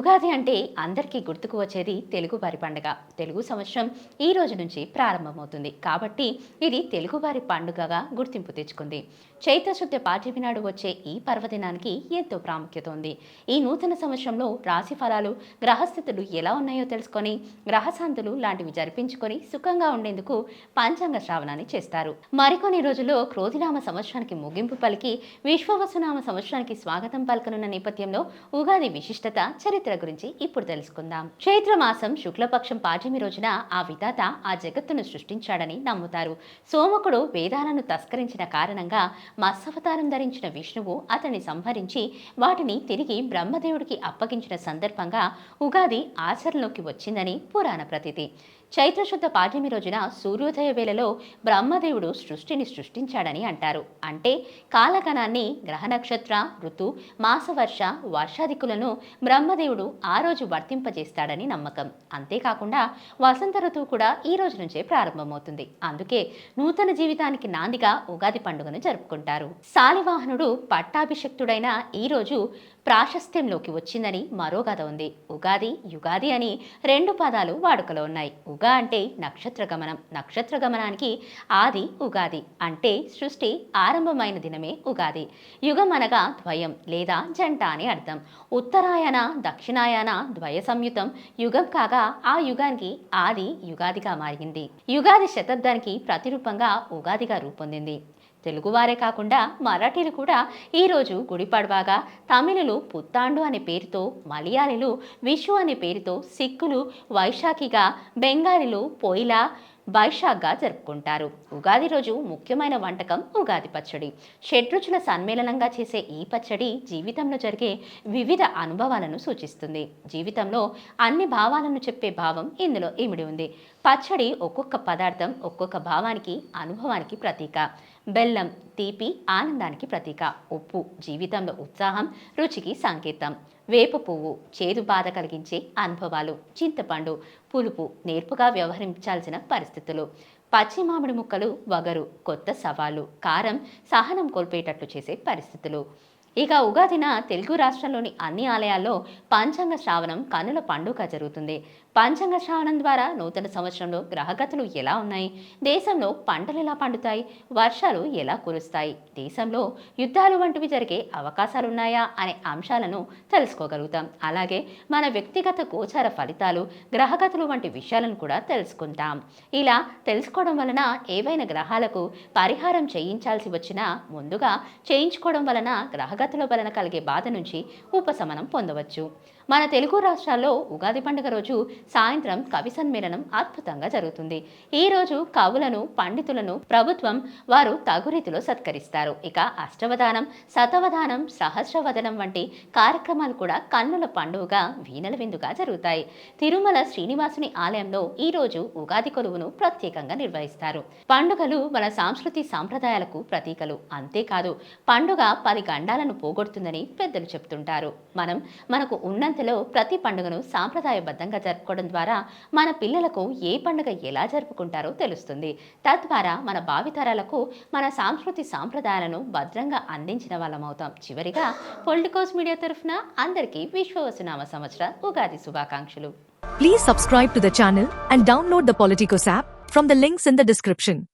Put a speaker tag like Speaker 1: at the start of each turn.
Speaker 1: ఉగాది అంటే అందరికీ గుర్తుకు వచ్చేది తెలుగు వారి పండుగ. తెలుగు సంవత్సరం ఈ రోజు నుంచి ప్రారంభమవుతుంది. కాబట్టి ఇది తెలుగువారి పండుగగా గుర్తింపు తెచ్చుకుంది. చైత్రశుద్ధ పాఠ్యమి నాడు వచ్చే ఈ పర్వదినానికి ఎంతో ప్రాముఖ్యత ఉంది. ఈ నూతన సంవత్సరంలో రాశి ఫలాలు గ్రహస్థితులు ఎలా ఉన్నాయో తెలుసుకొని గ్రహశాంతులు లాంటివి జరిపించుకొని సుఖంగా ఉండేందుకు పంచాంగ శ్రావణాన్ని చేస్తారు. మరికొన్ని రోజుల్లో క్రోధినామ సంవత్సరానికి ముగింపు పలికి విశ్వవసునామ సంవత్సరానికి స్వాగతం పలకనున్న నేపథ్యంలో ఉగాది విశిష్టత చరిత్ర గురించి ఇప్పుడు తెలుసుకుందాం. చైత్రమాసం శుక్లపక్షం పాఠ్యమి రోజున ఆ విధాత ఆ జగత్తును సృష్టించాడని నమ్ముతారు. సోమకుడు వేదాలను తస్కరించిన కారణంగా మత్స్యవతారం ధరించిన విష్ణువు అతన్ని సంహరించి వాటిని తిరిగి బ్రహ్మదేవుడికి అప్పగించిన సందర్భంగా ఉగాది ఆచరణలోకి వచ్చిందని పురాణ ప్రతీతి. చైత్రశుద్ధ పాఠ్యమి రోజున సూర్యోదయ వేళలో బ్రహ్మదేవుడు సృష్టిని సృష్టించాడని అంటారు. అంటే కాలగణాన్ని గ్రహ నక్షత్ర ఋతు మాసవర్ష వర్షాదికులను బ్రహ్మదేవుడు ఆ రోజు వర్తింపజేస్తాడని నమ్మకం. అంతేకాకుండా వసంత ఋతువు కూడా ఈ రోజు నుంచే ప్రారంభమవుతుంది. అందుకే నూతన జీవితానికి నాందిగా ఉగాది పండుగను జరుపుకుంటారు. శాలివాహనుడు పట్టాభిషక్తుడైన ఈ రోజు ప్రాశస్త్యంలోకి వచ్చిందని మరో కథ ఉంది. ఉగాది యుగాది అని రెండు పదాలు వాడుకలో ఉన్నాయి. ఉగా అంటే నక్షత్ర గమనం. నక్షత్ర గమనానికి ఆది ఉగాది అంటే సృష్టి ఆరంభమైన దినమే ఉగాది. యుగం అనగా ద్వయం లేదా జంట అని అర్థం. ఉత్తరాయణ దక్షిణాయన ద్వయ సంయుతం యుగం కాగా ఆ యుగానికి ఆది యుగాదిగా మారింది. యుగాది శతాబ్దానికి ప్రతిరూపంగా ఉగాదిగా రూపొందింది. తెలుగువారే కాకుండా మరాఠీలు కూడా ఈరోజు గుడిపడవాగా తమిళులు పుత్తాండు అనే పేరుతో మలయాళీలు విషు అనే పేరుతో సిక్కులు వైశాఖిగా బెంగాలీలు పొయిలా వైశాఖగా జరుపుకుంటారు. ఉగాది రోజు ముఖ్యమైన వంటకం ఉగాది పచ్చడి. షడ్రుచుల సమ్మేళనంగా చేసే ఈ పచ్చడి జీవితంలో జరిగే వివిధ అనుభవాలను సూచిస్తుంది. జీవితంలో అన్ని భావాలను చెప్పే భావం ఇందులో ఇమిడి ఉంది. పచ్చడి ఒక్కొక్క పదార్థం ఒక్కొక్క భావానికి అనుభవానికి ప్రతీక. బెల్లం తీపి ఆనందానికి ప్రతీక. ఉప్పు జీవితంలో ఉత్సాహం రుచికి సంకేతం. వేప పువ్వు చేదు బాధ కలిగించే అనుభవాలు చింతపండు పులుపు నేర్పుగా వ్యవహరించాల్సిన పరిస్థితులు. పచ్చి మామిడి ముక్కలు వగరు కొత్త సవాలు కారం సహనం కోల్పోయేటట్లు చేసే పరిస్థితులు. ఇక ఉగాదిన తెలుగు రాష్ట్రంలోని అన్ని ఆలయాల్లో పంచాంగ శ్రావణం కన్నుల పండుగ జరుగుతుంది. పంచాంగ శ్రావణం ద్వారా నూతన సంవత్సరంలో గ్రహగతులు ఎలా ఉన్నాయి? దేశంలో పంటలు ఎలా పండుతాయి? వర్షాలు ఎలా కురుస్తాయి? దేశంలో యుద్ధాలు వంటివి జరిగే అవకాశాలున్నాయా? అనే అంశాలను తెలుసుకోగలుగుతాం. అలాగే మన వ్యక్తిగత గోచార ఫలితాలు గ్రహగతులు వంటి విషయాలను కూడా తెలుసుకుంటాం. ఇలా తెలుసుకోవడం వలన ఏవైనా గ్రహాలకు పరిహారం చేయించాల్సి వచ్చినా ముందుగా చేయించుకోవడం వలన గ్రహగత వలన కలిగే బాధ నుంచి ఉపశమనం పొందవచ్చు. మన తెలుగు రాష్ట్రాల్లో ఉగాది పండుగ రోజు సాయంత్రం కవి సమ్మేళనం అద్భుతంగా జరుగుతుంది. ఈ రోజు కవులను పండితులను ప్రభుత్వం వారు తగు రీతిలో సత్కరిస్తారు. ఇక అష్టవధానం శతవధానం సహస్రవదనం వంటి కార్యక్రమాలు కూడా కన్నుల పండుగగా వీణల విందుగా జరుగుతాయి. తిరుమల శ్రీనివాసుని ఆలయంలో ఈ రోజు ఉగాది కొలువును ప్రత్యేకంగా నిర్వహిస్తారు. పండుగలు మన సాంస్కృతి సాంప్రదాయాలకు ప్రతీకలు. అంతేకాదు పండుగ పది గండాలను పోగొడుతుందని పెద్దలు చెప్తుంటారు. మనం మనకు ఉన్నంత మధ్యలో ప్రతి పండుగను సాంప్రదాయబద్ధంగా జరుపుకోవడం ద్వారా మన పిల్లలకు ఏ పండుగ ఎలా జరుపుకుంటారో తెలుస్తుంది. తద్వారా మన భావితరాలకు మన సాంస్కృతి సాంప్రదాయాలను భద్రంగా అందించిన వాళ్ళమవుతాం. చివరిగా పొలిటికోస్ మీడియా తరఫున అందరికీ విశ్వవసనామ సంవత్సర ఉగాది శుభాకాంక్షలు.
Speaker 2: Please subscribe to the channel and download the Politikos app from the links in the description